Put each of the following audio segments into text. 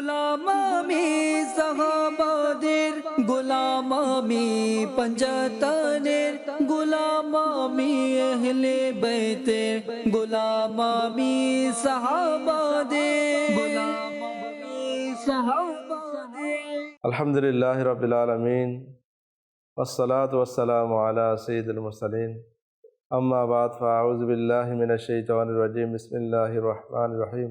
গোলাম আমি সাহাবাদের গোলাম আমি পঞ্জতনের গোলাম আমি আহলে বাইতের গোলাম আমি সাহাবাদের গোলাম আমি সাহাবাদের আলহামদুলিল্লাহ রবিল আলমিন والصلاة والسلام على سيد المرسلين أما بعد فأعوذ بالله من الشيطان الرجيم بسم الله الرحمن الرحيم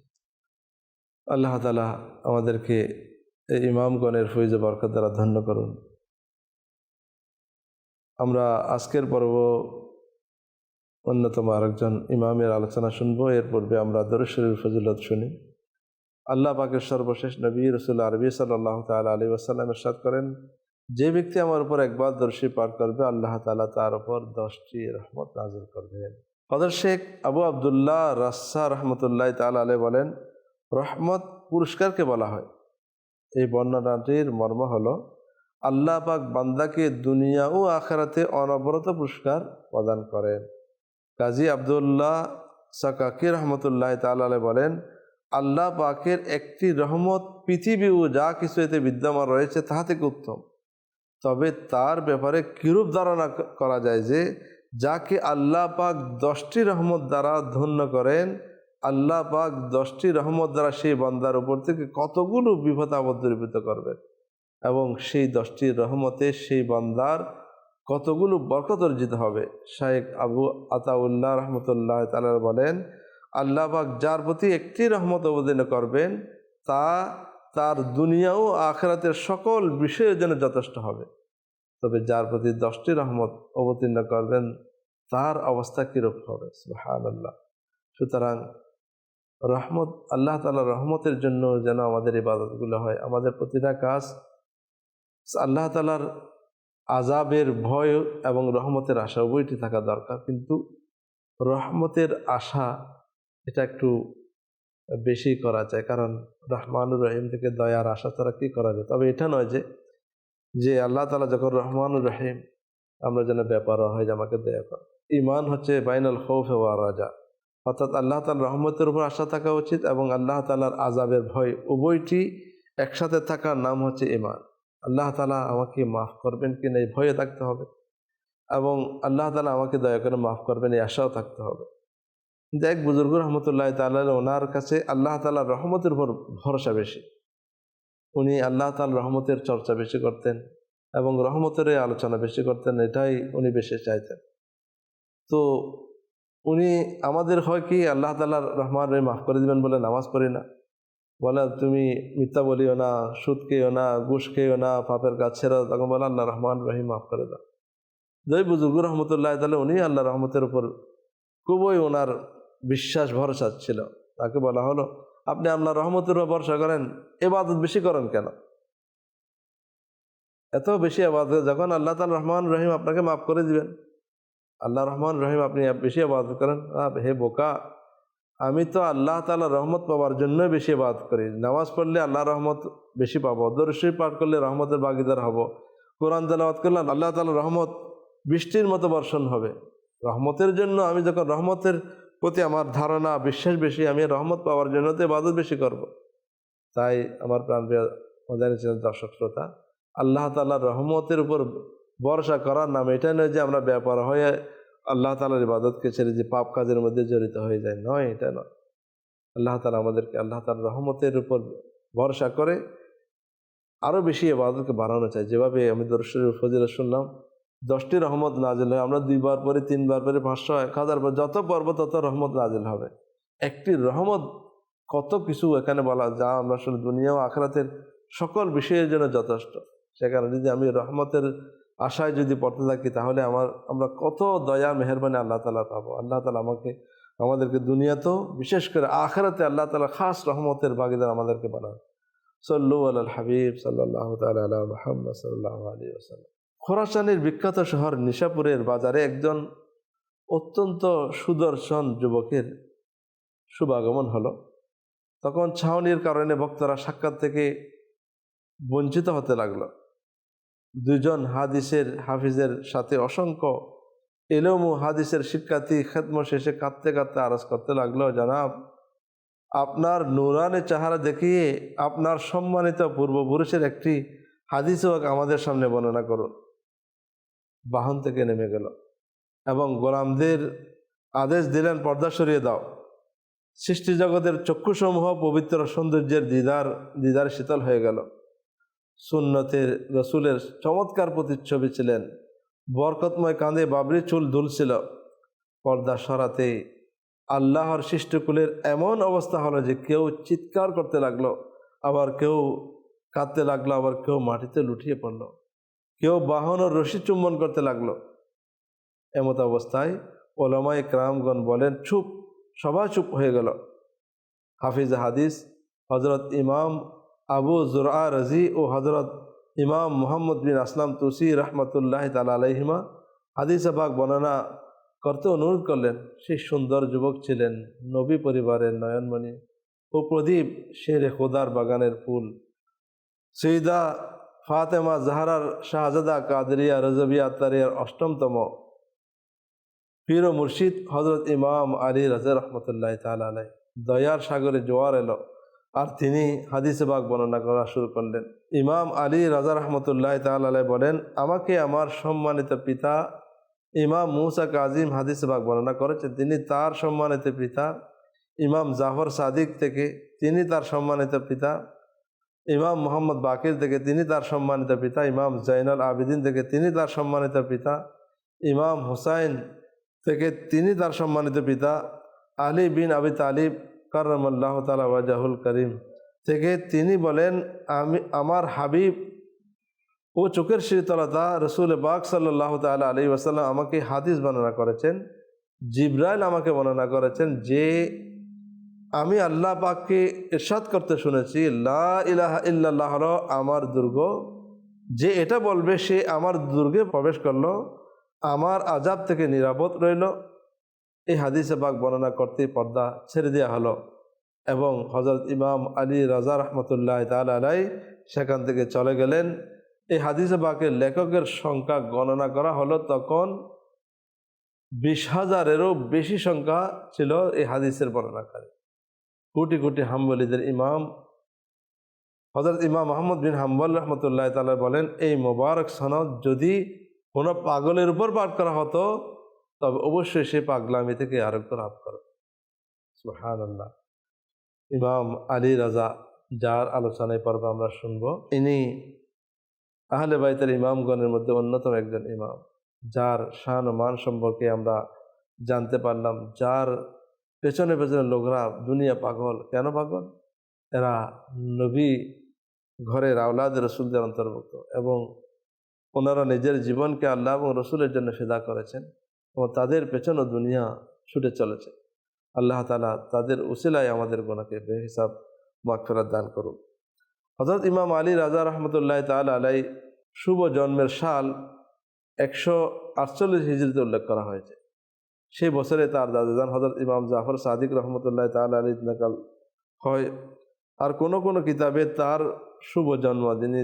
আল্লাহ তালা আমাদেরকে এই ইমামগণের ফৈজ বরকত দ্বারা ধন্য করুন। আমরা আজকের পর্ব অন্যতম আরেকজন ইমামের আলোচনা শুনব, এর পূর্বে আমরা দরশরীর ফজিলত শুনি। আল্লাহ পাকের সর্বশেষ নবী রসুল আরবি সাল্লাহ তাল আলী ওয়াসাল্লাম এরশাদ করেন, যে ব্যক্তি আমার উপর একবার দর্শী পাঠ করবে, আল্লাহ তালা তার উপর দশটি রহমত নাজির করবেন। হদর শেখ আবু আবদুল্লাহ রাসা রহমতুল্লাহ তাল আলে বলেন রহমত পুরস্কারকে বলা হয়। এই বর্ণনাটির মর্ম হল, আল্লাহ পাক বান্দাকে দুনিয়া ও আখেরাতে অনবরত পুরস্কার প্রদান করেন। কাজী আবদুল্লাহ সাকাকি রহমতুল্লাহ তালে বলেন, আল্লাহ পাকের একটি রহমত পৃথিবী ও যা কিছু এতে বিদ্যমান রয়েছে তাহা থেকে উত্তম। তবে তার ব্যাপারে কিরূপ ধারণা করা যায় যে, যাকে আল্লাহ পাক দশটি রহমত দ্বারা ধন্য করেন আল্লাহ পাক দশটি রহমত দ্বারা সেই বান্দার উপর থেকে কতগুলো বিপদ আপদ দূরীভূত করবেন এবং সেই দশটি রহমতে সেই বান্দার কতগুলো বরকত অর্জিত হবে? শাহেক আবু আতাউল্লাহ রহমতুল্লাহ তালার বলেন, আল্লাহ পাক যার প্রতি একটি রহমত অবতীর্ণ করবেন, তা তার দুনিয়া ও আখেরাতের সকল বিষয়ের জন্য যথেষ্ট হবে। তবে যার প্রতি দশটি রহমত অবতীর্ণ করবেন, তার অবস্থা কীরূপ হবে? সুহান আল্লাহ সুতরাং রহমত, আল্লাহ তালা রহমতের জন্য যেন আমাদের ইবাদতগুলো হয়। আমাদের প্রতিটা কাজ আল্লাহ তালার আজাবের ভয় এবং রহমতের আশা উভয়টি থাকা দরকার। কিন্তু রহমতের আশা, এটা একটু বেশি করা যায়। কারণ রহমানুর রহিম থেকে দয়ার আশা ছাড়া কি করা যায়? তবে এটা নয় যে যে আল্লাহ তালা যখন রহমানুর রহিম, আমরা যেন ব্যাপার হয় যে আমাকে দয়া কর ইমান হচ্ছে বাইনাল খৌফ ওয়া রাজা। অর্থাৎ আল্লাহ তালার রহমতের উপর আশা থাকা উচিত এবং আল্লাহ তালার আজাবের ভয় উভয়টি একসাথে থাকার নাম হচ্ছে ইমান আল্লাহ তালা আমাকে মাফ করবেন কিনা এই ভয়ে থাকতে হবে এবং আল্লাহ তালা আমাকে দয়া করে মাফ করবেন এই আশাও থাকতে হবে। কিন্তু এক বুজুর্গ রহমতুল্লাহ তাল্লাহ ওনার কাছে আল্লাহ তালার রহমতের উপর ভরসা বেশি। উনি আল্লাহ তাল রহমতের চর্চা বেশি করতেন এবং রহমতের আলোচনা বেশি করতেন, এটাই উনি বেশি চাইতেন। তো উনি আমাদের হয় কি, আল্লাহ তালার রহমান মাফ করে দিবেন বলে নামাজ পড়ি না। বলে, তুমি মিথ্যা বলিও না, সুদ খেয়েও না, ঘুষ খেয়েও না, পাপের কাজ ছেড়ে তখন বলে, আল্লাহ রহমান রহিম, মাফ করে দাও। জয় বুজুর্গ রহমতুল্লাহ, তাহলে উনি আল্লাহ রহমতের উপর খুবই ওনার বিশ্বাস ভরসা ছিল। তাকে বলা হলো, আপনি আপনার রহমতের উপর ভরসা করেন, এবাদত বেশি করেন কেন? এত বেশি আবাদত, যখন আল্লাহ তাল রহমান রহিম আপনাকে মাফ করে দিবেন আল্লাহ রহমান রহিম, আপনি বেশি আবাদত করেন। হে বোকা, আমি তো আল্লাহ তালা রহমত পাওয়ার জন্যই বেশি আবাদ করি। নামাজ পড়লে আল্লাহ রহমত বেশি পাবো। দর্শী পাঠ করলে রহমতের বাগিদার হব। কোরআন তেলাওয়াত করলে আল্লাহ তালা রহমত বৃষ্টির মতো বর্ষণ হবে। রহমতের জন্য আমি যখন রহমতের প্রতি আমার ধারণা বিশ্বাস বেশি, আমি রহমত পাওয়ার জন্য তো ইবাদত বেশি করব। তাই আমার প্রাণ প্রিয় মজানি দর্শক শ্রোতা, আল্লাহ তাল্লাহর রহমতের উপর ভরসা করার নাম এটা নয় যে আমরা ব্যাপার হয়ে আল্লাহ তালার ইবাদতকে ছেড়ে যে পাপ কাজের মধ্যে জড়িত হয়ে যায়, নয়, এটা নয়। আল্লাহ তালা আমাদেরকে, আল্লাহ তালার রহমতের উপর ভরসা করে আরও বেশি ইবাদতকে বাড়ানো চাই। যেভাবে আমি দর্শনের ফজিলা শুনলাম, দশটি রহমত নাজিল হয়, আমরা দুইবার পরে তিনবার পরে পাঁচশো, এক হাজার পর যত পর্ব তত রহমত নাজিল হবে। একটি রহমত কত কিছু এখানে বলা, যা আমরা শুনে দুনিয়া ও আখরাতের সকল বিষয়ের জন্য যথেষ্ট। সেখানে যদি আমি রহমতের আশায় যদি পড়তে থাকি, তাহলে আমার, আমরা কত দয়া, মেহরবানি আল্লাহ তালা পাবো। আল্লাহ তালা আমাকে, আমাদেরকে দুনিয়াতেও, বিশেষ করে আখরাতে আল্লাহ তালা খাস রহমতের বাগিদার আমাদেরকে বানান। সল্লু আল হাবিব সাল্লাহ তালা মোহাম্মদ সাল্লাহ আলী ওসাল্লাম খোরাসানের বিখ্যাত শহর নিশাপুরের বাজারে একজন অত্যন্ত সুদর্শন যুবকের শুভাগমন হলো। তখন ছাউনির কারণে ভক্তরা সাক্ষাৎ থেকে বঞ্চিত হতে লাগল। দুজন হাদিসের হাফিজের সাথে অসংখ্য এলোমু হাদিসের শিক্ষার্থী খেদম শেষে কাঁদতে কাঁদতে আরজ করতে লাগল, জানাব, আপনার নুরানে চাহারা দেখিয়ে আপনার সম্মানিত পূর্বপুরুষের একটি হাদিস ওয়াক আমাদের সামনে বর্ণনা করুন। বাহন থেকে নেমে গেল এবং গোলামদের আদেশ দিলেন, পর্দা সরিয়ে দাও। সৃষ্টি জগতের চক্ষুসমূহ পবিত্র সৌন্দর্যের দিদার দিদার শীতল হয়ে গেল। সুন্নতের রসুলের চমৎকার প্রতিচ্ছবি ছিলেন। বরকতময় কাঁধে বাবরি চুল দুলছিল। পর্দা সরাতে আল্লাহর সৃষ্টকুলের এমন অবস্থা হলো যে কেউ চিৎকার করতে লাগল, আবার কেউ কাঁদতে লাগল, আবার কেউ মাটিতে লুটিয়ে পড়ল। কেউ বাহন ও রশি চুম্বন করতে লাগল। এমত অবস্থায় ওলামাই ক্রামগণ বলেন, চুপ, সবাই চুপ হয়ে গেল। হাফিজ হাদিস হজরত ইমাম আবু জুরা রাজি ও হজরত ইমাম মোহাম্মদ বিন আসলাম তুসি রহমতুল্লাহ তালা আলহিমা হাদিস বাগ বর্ণনা করতে অনুরোধ করলেন, সেই সুন্দর যুবক ছিলেন, নবী পরিবারের নয়নমণি ও প্রদীপ শেরে খোদার বাগানের ফুল। সৈদা ফাতেমা জাহারার শাহজাদা কাদরিয়া রজবিয়া তারিয়ার অষ্টমতম পীর মুর্শিদ হজরত ইমাম আলী রাজা রহমতুল্লাহ তাল আলাই দয়ার সাগরে জোয়ার এলো আর তিনি হাদিসে বাগ বর্ণনা করা শুরু করলেন। ইমাম আলী রাজা রহমতুল্লাহ তাল বলেন, আমাকে আমার সম্মানিত পিতা ইমাম মুসা কাজিম হাদিসে বাগ বর্ণনা করেছেন তিনি তার সম্মানিত পিতা ইমাম জাফর সাদিক থেকে, তিনি তার সম্মানিত পিতা ইমাম মোহাম্মদ বাকির থেকে, তিনি তার সম্মানিত পিতা ইমাম জাইনাল আবিদিন থেকে, তিনি তার সম্মানিত পিতা ইমাম হুসাইন থেকে, তিনি তার সম্মানিত পিতা আলী বিন আবি তালিব কারমাল্লাহ তালা ওয়াজাহুল করিম। থেকে তিনি বলেন, আমি, আমার হাবিব ও চোখের শীতলতা রসুল বাক সাল্লাহ তালা আলী ওয়াসাল্লাম আমাকে হাদিস বর্ণনা করেছেন, জিব্রাইল আমাকে বর্ণনা করেছেন যে, আমি আল্লাহ পাককে ইরশাদ করতে শুনেছি, লা ইলাহা ইল্লাল্লাহ হলো আমার দুর্গ। যে এটা বলবে সে আমার দুর্গে প্রবেশ করল, আমার আজাব থেকে নিরাপদ রইল এই হাদিসে বাক বর্ণনা করতে পর্দা ছেড়ে দেওয়া হলো এবং হজরত ইমাম আলী রাজা রহমতুল্লাহ তাল আলাই সেখান থেকে চলে গেলেন। এই হাদিসে বাকের লেখকের সংখ্যা গণনা করা হলো তখন বিশ হাজারেরও বেশি সংখ্যা ছিল এই হাদিসের বর্ণনাকারী। কোটি কোটি হাম্বলিদের ইমাম। হজরত ইমাম মোহাম্মদ বিন হাম্বল রহমতুল্লাহ তালা বলেন, এই মোবারক সনদ যদি কোনো পাগলের উপর পাঠ করা হতো তবে অবশ্যই সে পাগলামি থেকে আরোগ্য লাভ করে। সুহান আল্লাহ ইমাম আলী রাজা যার আলোচনায় পর্ব আমরা শুনব, ইনি আহলে বাইতের ইমামগণের মধ্যে অন্যতম একজন ইমাম, যার শান ও মান সম্পর্কে আমরা জানতে পারলাম, যার পেছনে পেছনে লোকরা দুনিয়া পাগল, কেন পাগল? এরা নবী ঘরের আওলাদ রসুলদের অন্তর্ভুক্ত এবং ওনারা নিজের জীবনকে আল্লাহ এবং রসুলের জন্য ফেদা করেছেন। এবং তাদের পেছনে দুনিয়া ছুটে চলেছে। আল্লাহ তালা তাদের উসিলায় আমাদের গোনাকে বেহিসাব মাকফেরাত দান করুন। হজরত ইমাম আলী রাজা রহমতুল্লাহ তাল আলাই শুভ জন্মের সাল একশো আটচল্লিশ হিজড়িতে উল্লেখ করা হয়েছে। সেই বছরে তার দাদাজান হজরত ইমাম জাফর সাদিক রহমতুল্লাহ তাল আলী নাকাল হয়। আর কোনো কোনো কিতাবে তার শুভ জন্ম, যিনি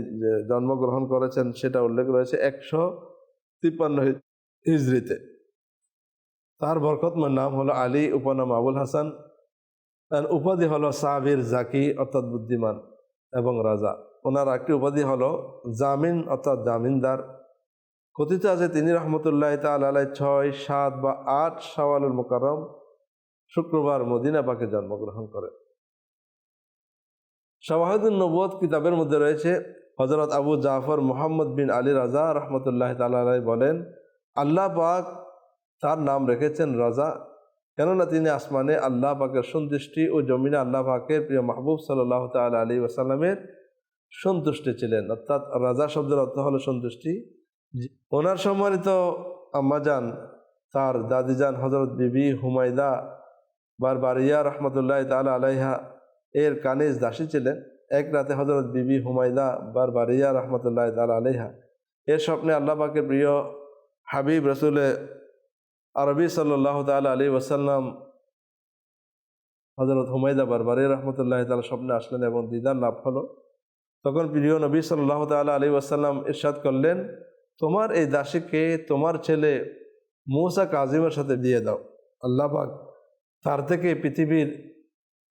জন্মগ্রহণ করেছেন, সেটা উল্লেখ রয়েছে একশো তিপ্পান্ন হিজড়িতে তার বরকতময় নাম হলো আলী, উপনাম আবুল হাসান, তার উপাধি হলো সাবির জাকি, অর্থাৎ বুদ্ধিমান, এবং রাজা। ওনার একটি উপাধি হলো জামিন, অর্থাৎ জামিনদার। কথিত আছে তিনি রহমতুল্লাহ তালাই ছয়, সাত বা আট শাওয়ালুল মোকারম শুক্রবার মদিনা পাকে জন্মগ্রহণ করেন। শাহাদুল নবদ কিতাবের মধ্যে রয়েছে হজরত আবু জাফর মোহাম্মদ বিন আলী রাজা রহমতুল্লাহ তালাই বলেন, আল্লাহ পাক তার নাম রেখেছেন রাজা। কেননা তিনি আসমানে আল্লাহ পাকের সন্তুষ্টি ও জমিনে আল্লাহ পাকের প্রিয় মাহবুব সাল্লাহ তাল আলী ওয়াসাল্লামের সন্তুষ্টি ছিলেন। অর্থাৎ রাজা শব্দের অর্থ হলো সন্তুষ্টি। ওনার সম্মানিত আম্মাজান, তার দাদিজান হজরত বিবি হুমায়দা বারবারিয়া রহমতুল্লাহ তাল আলাইহা এর কানিজ দাসী ছিলেন। এক রাতে হজরত বিবি হুমায়দা বার বারিয়া রহমতুল্লাহ তাল আলাইহা এর স্বপ্নে আল্লাহ পাকের প্রিয় হাবিব আরবি সাল্লাহ তাল আলী ওসাল্লাম হজরত হুমায়দা বারবারি রহমতুল্লাহ তালা স্বপ্নে আসলেন এবং দিদার লাভ হলো। তখন প্রিয় নবী সাল্লাহ তাল আলী ওয়াসাল্লাম ইরশাদ করলেন, তোমার এই দাসীকে তোমার ছেলে মৌসা কাজিমের সাথে দিয়ে দাও। আল্লাহ পাক তার থেকে পৃথিবীর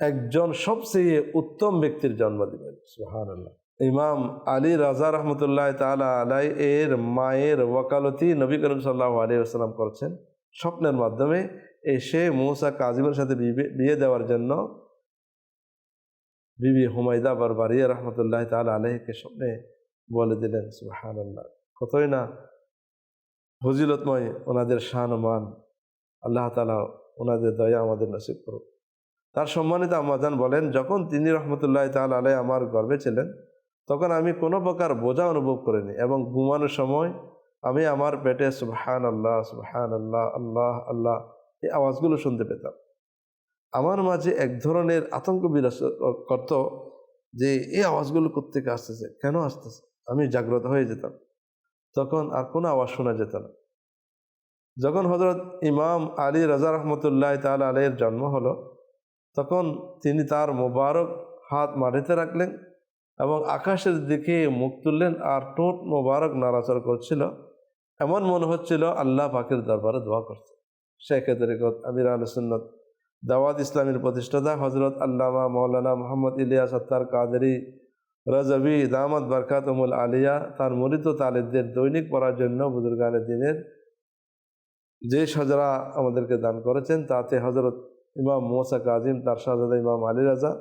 একজন সবচেয়ে উত্তম ব্যক্তির জন্ম দিবেন। সুহান আল্লাহ ইমাম আলী রাজা রহমতুল্লাহ তালা আলাই এর মায়ের ওয়াকালতি নবী করিম সাল্লাহ আলী আসসালাম করছেন। স্বপ্নের মাধ্যমে এসে মৌসা কাজিমের সাথে বিয়ে দেওয়ার জন্য বিবি হুমায়দা বারবারিয়া রহমতুল্লাহ তালা আলহীকে স্বপ্নে বলে দিলেন সুহান আল্লাহ কতই না ফজিলতময় ওনাদের শান মান, আল্লাহ তালা ওনাদের দয়া আমাদের নসিব করুক। তার সম্মানিত আমাজান বলেন, যখন তিনি রহমতুল্লাহ তাল আলাই আমার গর্বে ছিলেন, তখন আমি কোনো প্রকার বোঝা অনুভব করিনি এবং ঘুমানোর সময় আমি আমার পেটে সুবহান আল্লাহ সুবহান আল্লাহ আল্লাহ আল্লাহ এই আওয়াজগুলো শুনতে পেতাম। আমার মাঝে এক ধরনের আতঙ্ক বিরাজ করত যে এই আওয়াজগুলো কোথেকে আসতেছে, কেন আসতেছে? আমি জাগ্রত হয়ে যেতাম। তখন আর কোনো আওয়াজ শোনা যেত না। যখন হজরত ইমাম আলী রাজা রহমতুল্লাহ তাল আলের জন্ম হলো, তখন তিনি তার মোবারক হাত মাটিতে রাখলেন এবং আকাশের দিকে মুখ তুললেন আর টোট মোবারক নাড়াচড় করছিল। এমন মনে হচ্ছিল আল্লাহ পাকের দরবারে দোয়া করছে। শেখ তরিকত আমির আল সুন্নত দাওয়াত ইসলামের প্রতিষ্ঠাতা হজরত আল্লামা মৌলানা মোহাম্মদ ইলিয়াস আত্তার কাদেরি রজবি দামাত বরকাতমুল আলিয়া তার মরিত তালিদদের দৈনিক পড়ার জন্য বুজুর্গানের দিনের যে সাজরা আমাদেরকে দান করেছেন, তাতে হজরত ইমাম মোসা কাজিম, তার শাহজাদা ইমাম আলী রাজা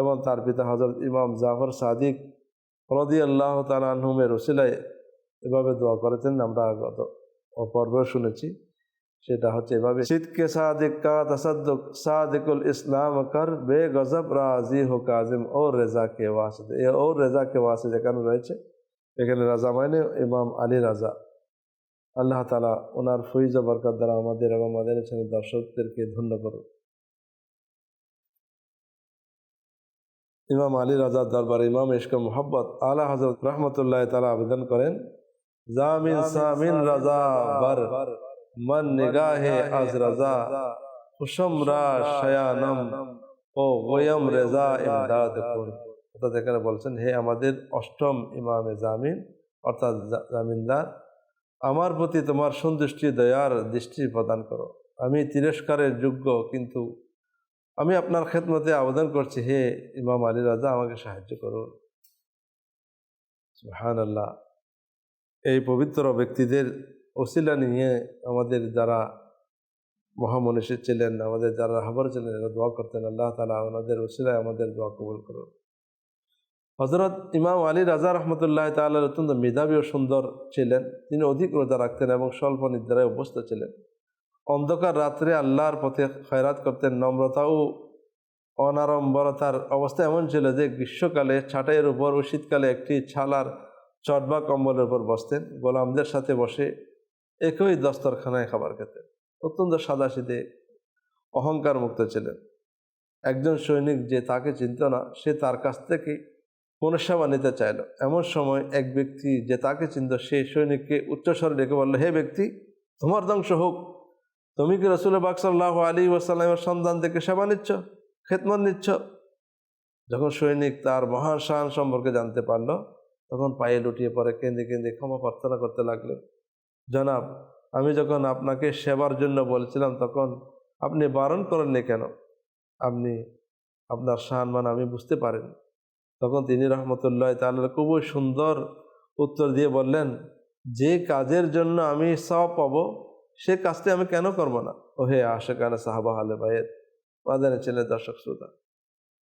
এবং তার পিতা হজরত ইমাম জাফর সাদিক রদি আল্লাহ তালুমের রসিলায় এভাবে দোয়া করেছেন, আমরা গত পর্ব শুনেছি। সেটা হচ্ছে এভাবে শীতকে সাদিকুল ইসলাম কর বে গজব রাজি হো কাজিম, ও রেজা কে ওয়াসিদ এ ও রেজা কে ওয়াসিদ এখানে রয়েছে, এখানে রাজা মানে ইমাম আলী রাজা। আল্লাহ তালা ওনার ফৈজ বরকত দ্বারা আমাদের এবং আমাদের ছেলে দর্শকদেরকে ধন্য করুন। ইমাম আলী রাজার দরবার ইমাম ইশক মোহাম্মদ আলা হজরত রহমতুল্লাহ তালা আবেদন করেন জামিন সামিন রাজা বার মন নিগাহে আজ রাজা হুসমরা শয়ানম ও ওয়ম রেজা ইমদাদ কুন অর্থাৎ এখানে বলছেন হে আমাদের অষ্টম ইমামে জামিন অর্থাৎ জামিনদার আমার প্রতি তোমার সন্তুষ্টি, দয়ার দৃষ্টি প্রদান করো। আমি তিরস্কারের যোগ্য, কিন্তু আমি আপনার খেদমতে আবেদন করছি, হে ইমাম আলী রাজা, আমাকে সাহায্য করুন। সুহান আল্লাহ এই পবিত্র ব্যক্তিদের ওসিলা নিয়ে আমাদের যারা মহামনীষী ছিলেন, আমাদের যারা হাবর ছিলেন, এরা দোয়া করতেন। আল্লাহ তালা ওনাদের ওসিলায় আমাদের দোয়া কবুল করুন হজরত ইমাম আলী রাজা রহমতুল্লাহ তাল্লাহ অত্যন্ত মেধাবী ও সুন্দর ছিলেন। তিনি অধিক রোজা রাখতেন এবং স্বল্প নিদ্রায় অভ্যস্ত ছিলেন। অন্ধকার রাত্রে আল্লাহর পথে খয়রাত করতেন। নম্রতা ও অনারম্বরতার অবস্থা এমন ছিল যে গ্রীষ্মকালে, ছাটাইয়ের উপর ও শীতকালে একটি ছালার চট বা কম্বলের উপর বসতেন, গোলামদের সাথে বসে একই দস্তরখানায় খাবার খেতেন। অত্যন্ত সাদাসিদে অহংকার মুক্ত ছিলেন। একজন সৈনিক যে তাকে চিনত না, সে তার কাছ থেকে পুনঃসেবা নিতে চাইল। এমন সময় এক ব্যক্তি যে তাকে চিনত সেই সৈনিককে উচ্চস্বরে ডেকে বলল, হে ব্যক্তি, তোমার ধ্বংস হোক। তুমি কি রসুল বাক সাল্লাহ আলী ওয়াসাল্লামের সন্তান থেকে সেবা নিচ্ছ খেতমত নিচ্ছ? যখন সৈনিক তার মহান শান সম্পর্কে জানতে পারল তখন পায়ে লুটিয়ে পড়ে, কেঁদে কেঁদে ক্ষমা প্রার্থনা করতে লাগলেন জনাব, আমি যখন আপনাকে সেবার জন্য বলেছিলাম, তখন আপনি বারণ করেননি কেন? আপনি, আপনার সম্মান আমি বুঝতে পারেন। তখন তিনি রহমতুল্লাহ তাল্লাহ খুবই সুন্দর উত্তর দিয়ে বললেন, যে কাজের জন্য আমি সব পাবো, সে কাজটি আমি কেন করব না? ও হে আশেকানা সাহাবা আলে ভাইয়ের মাদানের ছেলে দর্শক শ্রোতা।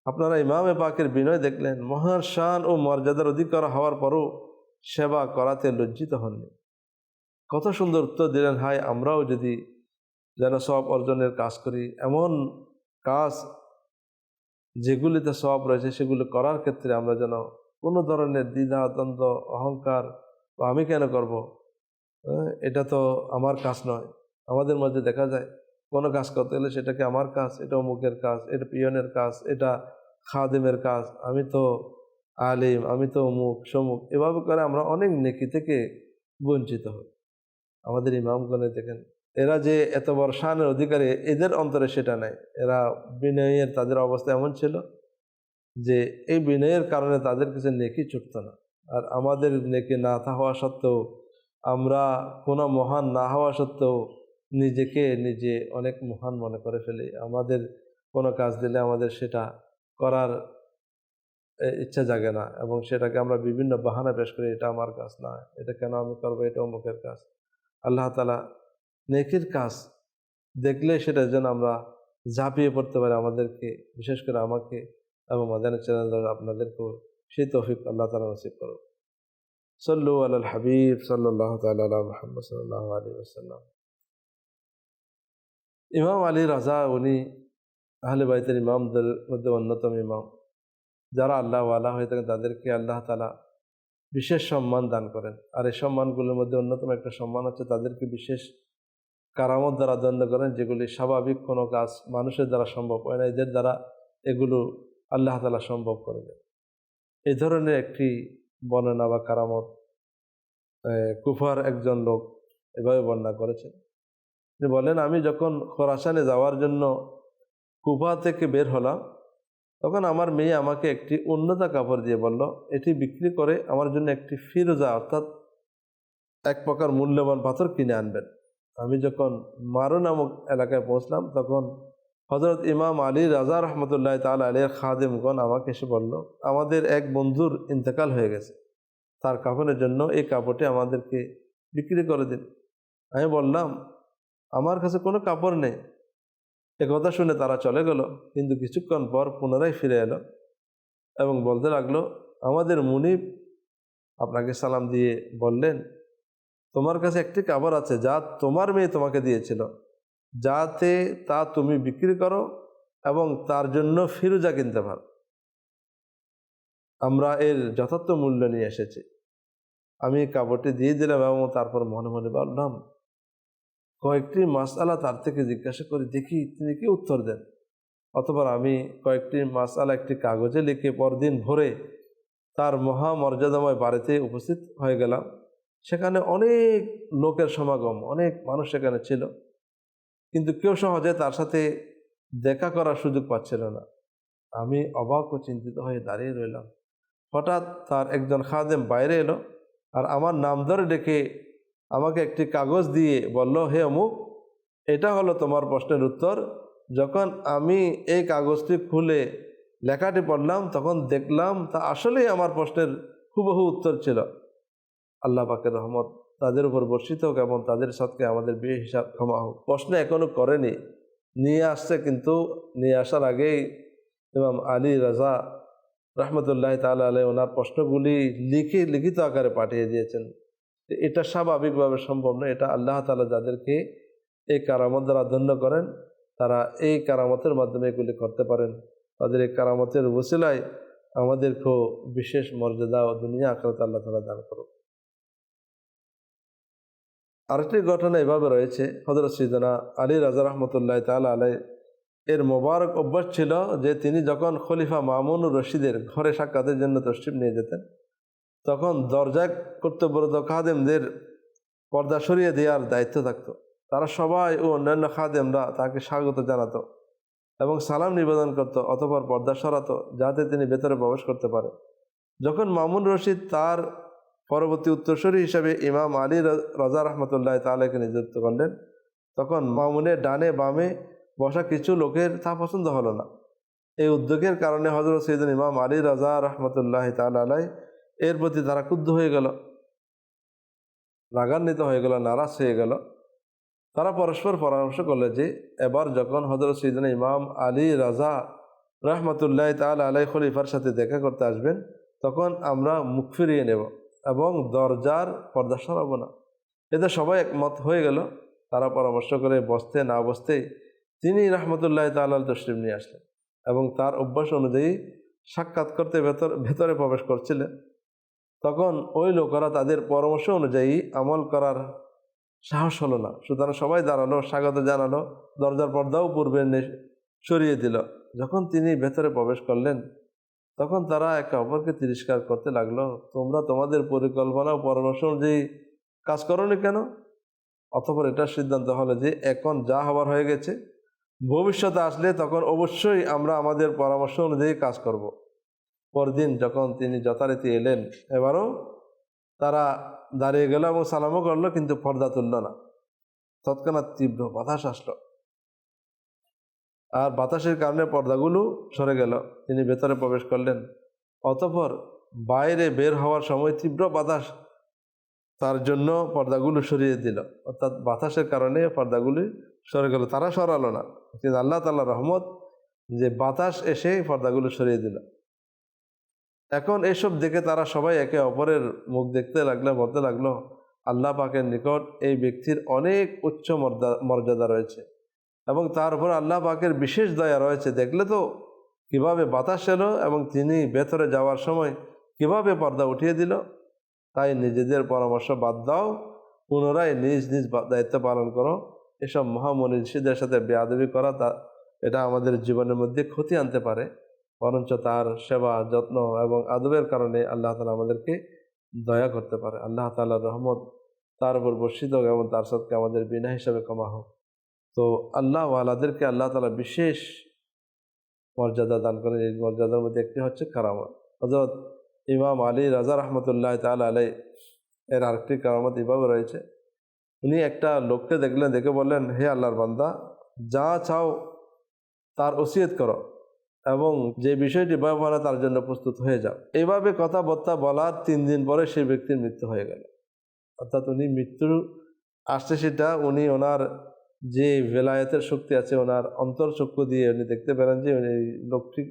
আপনারা ইমামে পাকের বিনয় দেখলেন, মহান শান ও মর্যাদার অধিকার হওয়ার পরও সেবা করাতে লজ্জিত হননি। কত সুন্দর উত্তর দিলেন হাই আমরাও যদি যেন সব অর্জনের কাজ করি, এমন কাজ যেগুলিতে সব রয়েছে, সেগুলো করার ক্ষেত্রে আমরা যেন কোনো ধরনের দ্বিধা, দ্বন্দ্ব, অহংকার আমি কেন করব? এটা তো আমার কাজ নয়। আমাদের মধ্যে দেখা যায় কোনো কাজ করতে গেলে সেটাকে আমার কাজ, এটা অমুকের কাজ, এটা পিয়নের কাজ, এটা খাদেমের কাজ, আমি তো আলিম, আমি তো অমুক, সমুক, এভাবে করে আমরা অনেক নেকি থেকে বঞ্চিত হই। আমাদের ইমামগণে দেখেন, এরা যে এত বড় শানের অধিকারী, এদের অন্তরে সেটা নাই। এরা বিনয়ের, তাদের অবস্থা এমন ছিল যে এই বিনয়ের কারণে তাদের কাছে নেকি ছুটত না। আর আমাদের নেকি না হওয়া সত্ত্বেও, আমরা কোনো মহান না হওয়া সত্ত্বেও নিজেকে নিজে অনেক মহান মনে করে ফেলি। আমাদের কোনো কাজ দিলে আমাদের সেটা করার ইচ্ছা জাগে না এবং সেটাকে আমরা বিভিন্ন বাহানা পেশ করি, এটা আমার কাজ না, এটা কেন আমি করব, এটা অমুকের কাজ। আল্লাহ তালা নেকির কাজ দেখলে সেটা যেন আমরা ঝাঁপিয়ে পড়তে পারি আমাদেরকে, বিশেষ করে আমাকে এবং মাদানের চ্যানেল আপনাদেরকেও। সেই তৌফিক আল্লাহ তালা নসিব করো সল্লু আল হাবিব সাল্লাহ তাল্লাহ মোহাম্মদ সাল্লাহ আলী আসাল্লাম ইমাম আলী রাজা উনি আহলে বাইতের ইমামদের মধ্যে অন্যতম ইমাম। যারা আল্লাহ আল্লাহ হয়ে থাকেন, তাদেরকে আল্লাহ তালা বিশেষ সম্মান দান করেন। আর এই সম্মানগুলোর মধ্যে অন্যতম একটা সম্মান হচ্ছে তাদেরকে বিশেষ কারামত দ্বারা দণ্ড করেন, যেগুলি স্বাভাবিক কোনো কাজ মানুষের দ্বারা সম্ভব হয় না। এদের দ্বারা এগুলো আল্লাহ তালা সম্ভব করে দেন। এই ধরনের একটি বর্ণনা বা কারামত কুফার একজন লোক এভাবে বর্ণনা করেছেন। তিনি বলেন, আমি যখন খোরাসানে যাওয়ার জন্য কুফা থেকে বের হলাম, তখন আমার মেয়ে আমাকে একটি উন্নতা কাপড় দিয়ে বলল, এটি বিক্রি করে আমার জন্য একটি ফিরোজা, অর্থাৎ এক প্রকার মূল্যবান পাথর কিনে আনবেন আমি যখন মারু নামক এলাকায় পৌঁছলাম, তখন হজরত ইমাম আলী রাজা রহমতুল্লাহ তাল আলীর খাদেমগণ আমাকে এসে বলল, আমাদের এক বন্ধুর ইন্তেকাল হয়ে গেছে। তার কাপড়ের জন্য এই কাপড়টি আমাদেরকে বিক্রি করে দিন আমি বললাম আমার কাছে কোনো কাপড় নেই। এ কথা শুনে তারা চলে গেল, কিন্তু কিছুক্ষণ পর পুনরায় ফিরে এলো এবং বলতে লাগল, আমাদের মুনিব আপনাকে সালাম দিয়ে বললেন, তোমার কাছে একটি কাপড় আছে যা তোমার মেয়ে তোমাকে দিয়েছিল। যাতে তা তুমি বিক্রি করো এবং তার জন্য ফিরুজা কিনতে পারো। আমরা এর যথার্থ মূল্য নিয়ে এসেছি। আমি কাপড়টি দিয়ে দিলাম এবং তারপর মনে মনে বললাম কয়েকটি মাসালা তার থেকে জিজ্ঞাসা করে, দেখি তিনি কি উত্তর দেন? অতবার আমি কয়েকটি মাসালা একটি কাগজে লিখে পরদিন ভোরে তার মহামর্যাদাময় বাড়িতে উপস্থিত হয়ে গেলাম। সেখানে অনেক লোকের সমাগম, অনেক মানুষ সেখানে ছিল। কিন্তু কেউ সহজে তার সাথে দেখা করার সুযোগ পাচ্ছিল না। আমি অবাক ও চিন্তিত হয়ে দাঁড়িয়ে রইলাম। হঠাৎ তার একজন খাদেম বাইরে এলো আর আমার নাম ধরে ডেকে আমাকে একটি কাগজ দিয়ে বলল, হে অমুক, এটা হলো তোমার প্রশ্নের উত্তর। যখন আমি এই কাগজটি খুলে লেখাটি পড়লাম, তখন দেখলাম, তা আসলেই আমার প্রশ্নের হুবহু উত্তর ছিল। আল্লাহ পাকের রহমত তাদের উপর বর্ষিত হোক এবং তাদের সাথে আমাদের বিয়ে হিসাব ক্ষমা হোক। প্রশ্ন এখনও করেনি, নিয়ে আসছে কিন্তু নিয়ে আসার আগেই ইমাম আলী রাজা রহমতুল্লাহ তালা আলাই ওনার প্রশ্নগুলি লিখে, লিখিত আকারে পাঠিয়ে দিয়েছেন। এটা স্বাভাবিকভাবে সম্ভব না এটা আল্লাহ তালা যাদেরকে এই কারামত দ্বারা ধন্য করেন, তারা এই কারামতের মাধ্যমে এগুলি করতে পারেন। তাদের এই কারামতের ওসিলায় আমাদেরকেও বিশেষ মর্যাদা ও দুনিয়া আখরাত আল্লাহ তালা দান করুন আরেকটি ঘটনা এভাবে রয়েছে। হজরত সিদনা আলী রাজা রহমতুল্লাহ তাল আলাই এর মোবারক অভ্যাস ছিল যে তিনি যখন খলিফা মামুনুর রশিদের ঘরে সাক্ষাতের জন্য তসিফ নিয়ে যেতেন তখন দরজা কর্তব্যরত খাদেমদের পর্দা সরিয়ে দেওয়ার দায়িত্ব থাকতো। তারা সবাই ও অন্যান্য খাদেমরা তাকে স্বাগত জানাতো এবং সালাম নিবেদন করত অতপর পর্দা সরাতো যাতে তিনি ভেতরে প্রবেশ করতে পারে। যখন মামুন রশিদ তার পরবর্তী উত্তরসূরি হিসাবে ইমাম আলী রাজা রহমতুল্লাহ তালাকে নিযুক্ত করলেন, তখন মামুনের ডানে বামে বসা কিছু লোকের তা পছন্দ হলো না। এই উদ্যোগের কারণে হজরত সৈদিন ইমাম আলী রাজা রহমতুল্লাহ তালাই এর প্রতি তারা ক্ষুব্ধ হয়ে গেল, রাগান্বিত হয়ে গেল, নারাজ হয়ে গেল। তারা পরস্পর পরামর্শ করলে যে, এবার যখন হজরত সৈদিন ইমাম আলী রাজা রহমতুল্লাহ তাল আলাই খলিফার সাথে দেখা করতে আসবেন, তখন আমরা মুখ ফিরিয়ে নেব এবং দরজার পর্দা সরাবো না। এতে সবাই একমত হয়ে গেল। তারা পরামর্শ করে বসতে না বসতেই তিনি রহমতুল্লাহ তাল্লাহ তসলিম নিয়ে আসলেন এবং তার অভ্যাস অনুযায়ী সাক্ষাৎ করতে ভেতর, ভেতরে প্রবেশ করছিলেন। তখন ওই লোকেরা তাদের পরামর্শ অনুযায়ী আমল করার সাহস হলো না। সুতরাং সবাই দাঁড়াল, স্বাগত জানালো, দরজার পর্দাও পূর্বে সরিয়ে দিল। যখন তিনি ভেতরে প্রবেশ করলেন, তখন তারা একে অপরকে তিরস্কার করতে লাগল। তোমরা তোমাদের পরিকল্পনা ও পরামর্শ অনুযায়ী কাজ করনি কেন? অতপর এটার সিদ্ধান্ত হলো যে, এখন যা হবার হয়ে গেছে, ভবিষ্যতে আসলে তখন অবশ্যই আমরা আমাদের পরামর্শ অনুযায়ী কাজ করব। পরদিন যখন তিনি যথারীতি এলেন, এবারও তারা দাঁড়িয়ে গেল এবং সালামও করল, কিন্তু পর্দা তুলল না। তৎক্ষণাৎ তীব্র বাতাস আসলো। আর বাতাসের কারণে পর্দাগুলো সরে গেল। তিনি ভেতরে প্রবেশ করলেন। অতপর বাইরে বের হওয়ার সময় তীব্র বাতাস তার জন্য পর্দাগুলো সরিয়ে দিল। অর্থাৎ বাতাসের কারণে পর্দাগুলি সরে গেল। তারা সরালো না। কিন্তু আল্লাহ তাল্লাহ রহমত যে বাতাস এসে পর্দাগুলো সরিয়ে দিল। এখন এসব দেখে তারা সবাই একে অপরের মুখ দেখতে লাগল, বলতে লাগল, আল্লাহ পাকের নিকট এই ব্যক্তির অনেক উচ্চ মর্যাদা রয়েছে এবং তার উপর আল্লাহ পাকের বিশেষ দয়া রয়েছে। দেখলে তো কীভাবে বাতাস এলো এবং তিনি ভেতরে যাওয়ার সময় কীভাবে পর্দা উঠিয়ে দিল? তাই নিজেদের পরামর্শ বাদ দাও, পুনরায় নিজ নিজ দায়িত্ব পালন করো। এসব মহামনীষীদের সাথে বেয়াদবি করা তা, এটা আমাদের জীবনের মধ্যে ক্ষতি আনতে পারে। বরঞ্চ তার সেবা, যত্ন এবং আদবের কারণে আল্লাহ তালা আমাদেরকে দয়া করতে পারে। আল্লাহ তালার রহমত তার উপর বর্ষিত হোক এবং তার সাথে আমাদের বিনা হিসাবে কমা হোক। তো আল্লাহ আলাদেরকে আল্লাহ তালা বিশেষ মর্যাদা দান করেন। এই মর্যাদার মধ্যে একটি হচ্ছে কারামত। হজরত ইমাম আলী রাজা রহমতুল্লাহ তাল আলাই এর আরেকটি কারামত এভাবে রয়েছে। উনি একটা লোককে দেখলেন, দেখে বললেন, হে আল্লাহর বান্দা, যা চাও তার ওসিয়ত করো। এবং যে বিষয়টি ব্যবহার তার জন্য প্রস্তুত হয়ে যাও। এভাবে কথাবার্তা বলার তিন দিন পরে সেই ব্যক্তির মৃত্যু হয়ে গেল। অর্থাৎ উনি মৃত্যু আসছে সেটা উনি ওনার যে বেলায়েতের শক্তি আছে, ওনার অন্তর্চক্ষু দিয়ে উনি দেখতে পেলেন যে উনি লোকটি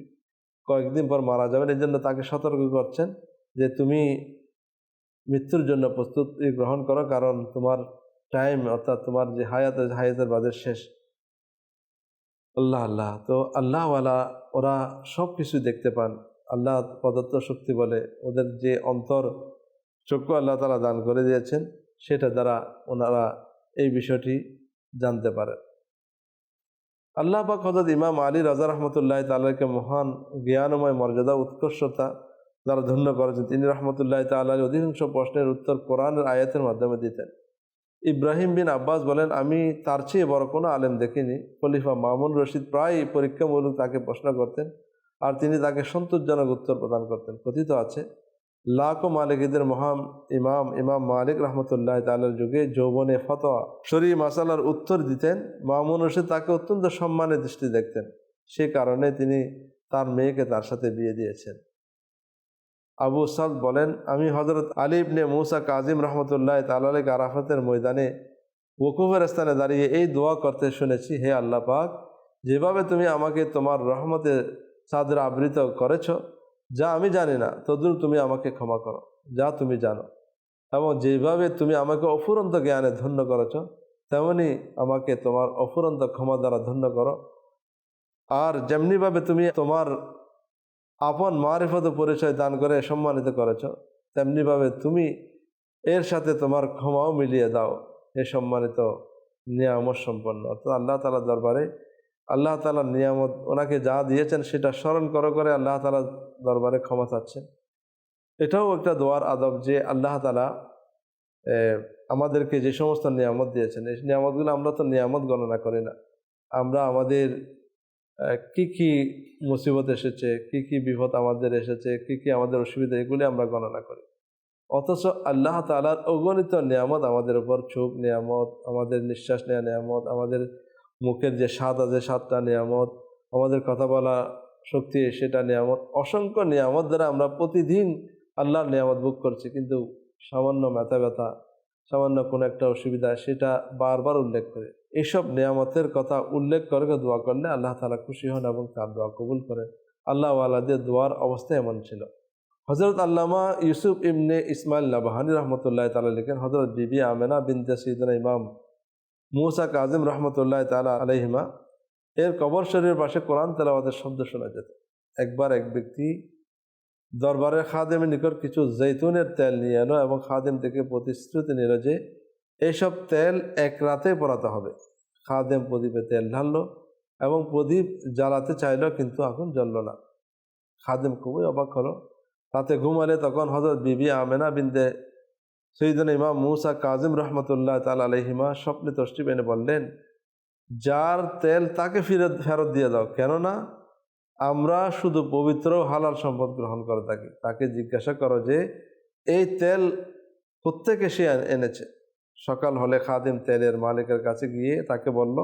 কয়েকদিন পর মারা যাবেন। এই জন্য তাকে সতর্ক করছেন যে তুমি মৃত্যুর জন্য প্রস্তুতি গ্রহণ করো, কারণ তোমার টাইম অর্থাৎ তোমার যে হায়াত, হায়াতের বাদের শেষ। আল্লাহ আল্লাহ। তো আল্লাহওয়ালা ওরা সব কিছু দেখতে পান। আল্লাহ প্রদত্ত শক্তি বলে ওদের যে অন্তর, চক্ষু আল্লাহ তালা দান করে দিয়েছেন, সেটা দ্বারা ওনারা এই বিষয়টি জানতে পারেন। আল্লাহ পাক হজরত ইমাম আলী রাজা রহমতুল্লাহ তালাকে মহান জ্ঞানময় মর্যাদা, উৎকর্ষতা দ্বারা ধন্য করেছেন। তিনি রহমতুল্লাহ তাল্লাহ অধিকাংশ প্রশ্নের উত্তর কোরআনের আয়াতের মাধ্যমে দিতেন। ইব্রাহিম বিন আব্বাস বলেন, আমি তার চেয়ে বড় কোনো আলেম দেখিনি। খলিফা মামুন রশিদ প্রায় পরীক্ষামূলক তাকে প্রশ্ন করতেন আর তিনি তাকে সন্তোষজনক উত্তর প্রদান করতেন। কথিত আছে, লাখ মালিকীদের মহান ইমাম ইমাম মালিক রহমতুল্লাহ তালের যুগে যৌবনে ফতোয়া শরী মাসালার উত্তর দিতেন। মামুন রশিদ তাকে অত্যন্ত সম্মানের দৃষ্টি দেখতেন। সে কারণে তিনি তার মেয়েকে তার সাথে বিয়ে দিয়েছেন। আবু সাদ বলেন, আমি হজরত আলী ইবনে মুসা কাজিম রহমতুল্লাহ তালালিক আরাফাতের ময়দানে ওকুফের স্থানে দাঁড়িয়ে এই দোয়া করতে শুনেছি। হে আল্লাহ পাক, যেভাবে তুমি আমাকে তোমার রহমতে চাঁদের আবৃত করেছ, যা আমি জানি না তদুর তুমি আমাকে ক্ষমা করো, যা তুমি জানো। এবং যেভাবে তুমি আমাকে অফুরন্ত জ্ঞানে ধন্য করেছ, তেমনি আমাকে তোমার অফুরন্ত ক্ষমা দ্বারা ধন্য করো। আর যেমনিভাবে তুমি তোমার আপন মারিফত পরিচয় দান করে সম্মানিত করেছ, তেমনিভাবে তুমি এর সাথে তোমার ক্ষমাও মিলিয়ে দাও এ সম্মানিত নিয়ামত সম্পন্ন। অর্থাৎ আল্লাহ তালা দরবারে, আল্লাহ তালার নিয়ামত ওনাকে যা দিয়েছেন সেটা স্মরণ করে করে আল্লাহ তালার দরবারে ক্ষমা চাচ্ছেন। এটাও একটা দোয়ার আদব যে আল্লাহ তালা আমাদেরকে যে সমস্ত নিয়ামত দিয়েছেন, এই নিয়ামতগুলো আমরা তো নিয়ামত গণনা করি না। আমরা আমাদের কি কি মুসিবত এসেছে, কি কি বিপদ আমাদের এসেছে, কি কি আমাদের অসুবিধা, এগুলি আমরা গণনা করি। অথচ আল্লাহ তালার অগণিত নিয়ামত আমাদের উপর চোখ নিয়ামত, আমাদের নিঃশ্বাস নেওয়া নিয়ামত, আমাদের মুখের যে স্বাদ আছে স্বাদটা নিয়ামত, আমাদের কথা বলা শক্তি সেটা নিয়ামত, অসংখ্য নিয়ামত দ্বারা আমরা প্রতিদিন আল্লাহর নিয়ামত ভোগ করছি, কিন্তু সামান্য ব্যথা ব্যথা সামান্য কোনো একটা অসুবিধা, সেটা বারবার উল্লেখ করে। এইসব নিয়ামতের কথা উল্লেখ করে দোয়া করলে আল্লাহ তালা খুশি হন এবং তার দোয়া কবুল করেন। আল্লাহ আল্লাহদের দোয়ার অবস্থা এমন ছিল। হজরত আল্লামা ইউসুফ ইবনে ইসমাইল নাবাহানি রহমতুল্লাহ তালা লিখেন হজরত বিবি আমেনা বিনতে সঈদনা ইমাম মুসা কাজিম রহমতুল্লাহ তালা আলহিমা এর কবর শরীরের পাশে কোরআন তেলাওয়াতের শব্দ শোনা যেত। একবার এক ব্যক্তি দরবারের খাদেমের নিকট কিছু জৈতুনের তেল নিয়ে এলো এবং খাদেম থেকে প্রতিশ্রুতি নিল যে এইসব তেল এক রাতে পরাতে হবে। খাদেম প্রদীপে তেল ঢাললো এবং প্রদীপ জ্বালাতে চাইলো কিন্তু আগুন জ্বলল না। খাদিম খুবই অবাক হলো। রাতে ঘুমালে তখন হজরত বিবি আমেনা বিন্দে সৈদিন ইমাম মুসা কাজিম রহমতুল্লাহ তাল আলহিমা স্বপ্নে তষ্টি এনে বললেন, যার তেল তাকে ফেরত ফেরত দিয়ে দাও। কেননা আমরা শুধু পবিত্র হালাল সম্পদ গ্রহণ করে থাকি। তাকে জিজ্ঞাসা করো যে, এই তেল প্রত্যেকে সে এনেছে? সকাল হলে খাদিম তেলের মালিকের কাছে গিয়ে তাকে বলল,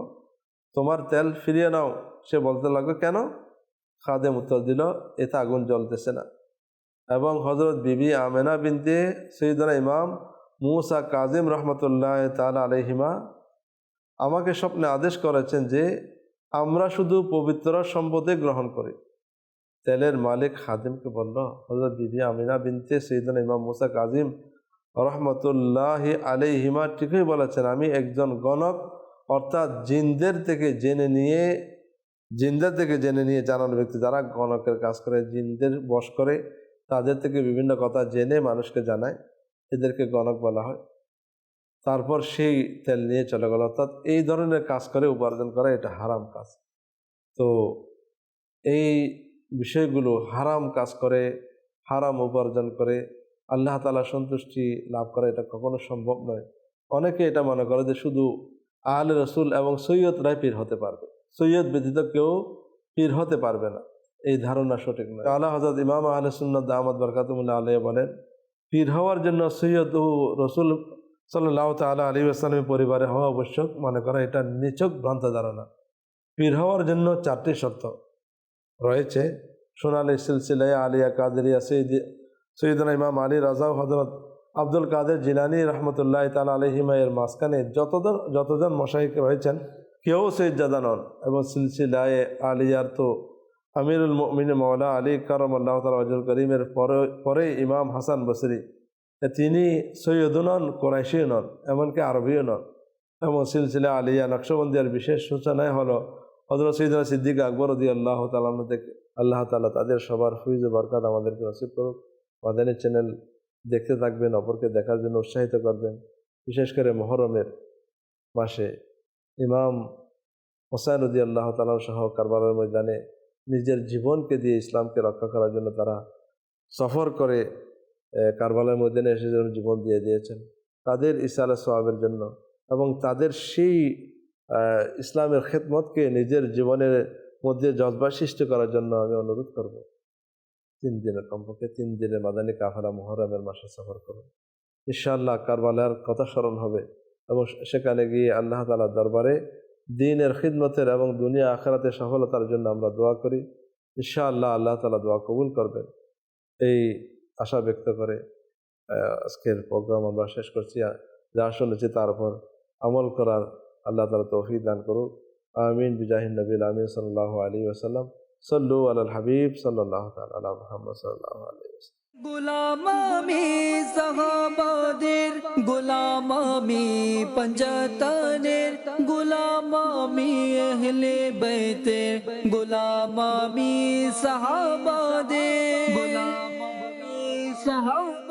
তোমার তেল ফিরিয়ে নাও। সে বলতে লাগল, কেন? খাদেম উত্তর দিল, এতে আগুন জ্বলতেছে না। এবং হজরত বিবি আমেনা বিনতে সৈয়দনা ইমাম মুসা কাজিম রহমতুল্লাহ তাল আলহিমা আমাকে স্বপ্নে আদেশ করেছেন যে আমরা শুধু পবিত্র সম্পদে গ্রহণ করি। তেলের মালিক খাদিমকে বলল হজরত বিবি আমিনা বিনতে সৈয়দনা ইমাম মুসা কাজিম রহমতুল্লাহ আলাইহিমা ঠিকই বলেছেন, আমি একজন গণক, অর্থাৎ জিনদের থেকে জেনে নিয়ে, জিনদের থেকে জেনে নিয়ে জানানো ব্যক্তি যারা গণকের কাজ করে, জিনদের বশ করে, তাদের থেকে বিভিন্ন কথা জেনে মানুষকে জানায়। এদেরকে গণক বলা হয়। তারপর সেই তেল নিয়ে চলে গেল। অর্থাৎ এই ধরনের কাজ করে, উপার্জন করা, এটা হারাম কাজ। তো এই বিষয়গুলো হারাম কাজ করে, হারাম উপার্জন করে, আল্লাহ তালা সন্তুষ্টি লাভ করা এটা কখনো সম্ভব নয়। অনেকে এটা মনে করে যে শুধু আহলে রসুল এবং সৈয়দ সৈয়দরাই পীর হতে পারবে। সৈয়দ ব্যতীত কেউ পীর হতে পারবে না। এই ধারণা সঠিক নয়। আল্লাহ হজরত ইমাম আহলে সুন্নত আহমদ বরকাতুল্লাহ আলিয়া বলেন, পীর হওয়ার জন্য সৈয়দ ও রসুল সাল্লাহ তালা আলী আসলামের পরিবারে হওয়া আবশ্যক। মনে করা এটা নিচক ভ্রান্ত ধারণা পীর হওয়ার জন্য চারটি শর্ত রয়েছে। সোনালী সিলসিলায় আলিয়া কাদেরিয়া সৈয়দ সৈয়দনা ইমাম আলী রাজা হজরত আব্দুল কাদের জিলানি রহমতুল্লাহ তালা আলহিমা এর মাঝখানে যতজন যতজন মশাইক রয়েছেন, কেউ সৈয়দাদা নন এবং সিলসিলায় আলিয়ার তো আমিরুল মিন মৌলা আলী কারম আল্লাহ তালা আজুল করিমের পরে পরে ইমাম হাসান বসরি তিনি সৈয়দও নন, কোরাইশিও নন, এমনকি আরবিও নন। এবং সিলসিলা আলিয়া নকশবন্দিয়ার বিশেষ সূচনায় হলো হজরত সৈয়দনা সিদ্দিক আকবর দি আল্লাহ তালাম থেকে আল্লাহ তালা তাদের সবার ফুইজ বরকাত আমাদেরকে নসিব করুক। মাদানী চ্যানেল দেখতে থাকবেন, অপরকে দেখার জন্য উৎসাহিত করবেন। বিশেষ করে মহরমের মাসে ইমাম হোসাইন উদ্দি আল্লাহ তালা সহ কারবালার ময়দানে নিজের জীবনকে দিয়ে ইসলামকে রক্ষা করার জন্য তারা সফর করে কারবালার ময়দানে এসে যেন জীবন দিয়ে দিয়েছেন। তাদের ইসালে সোয়াবের জন্য এবং তাদের সেই ইসলামের খেদমতকে নিজের জীবনের মধ্যে জজবা সৃষ্টি করার জন্য আমি অনুরোধ করব। তিন দিনের কমপক্ষে তিন দিনের মাদানী কাফারা মোহরমের মাসে সফর করুন। ইনশাআল্লাহ কারবালার কথা স্মরণ হবে এবং সেখানে গিয়ে আল্লাহ তালার দরবারে দিনের খিদমতের এবং দুনিয়া আখরাতে সফলতার জন্য আমরা দোয়া করি। ইনশাআল্লাহ আল্লাহ তালা দোয়া কবুল করবেন। এই আশা ব্যক্ত করে আজকের প্রোগ্রাম আমরা শেষ করছি। যা শুনেছি তার উপর আমল করার আল্লাহ তালা তৌফিক দান করুক। আমিন, বিজাহিন নবীল আমিন সাল্লাহ আলী ওসাল্লাম সল্লু আল হাবিব সাল্লাহ তালা মোহাম্মদ সাল্লাহ আলী গোলাম আমি সাহাবাদের, গোলাম আমি পঞ্জতনের গোলাম আমি আহলে বাইতের, গোলাম সাহাবাদের। গোলাম আমি সাহাবাদের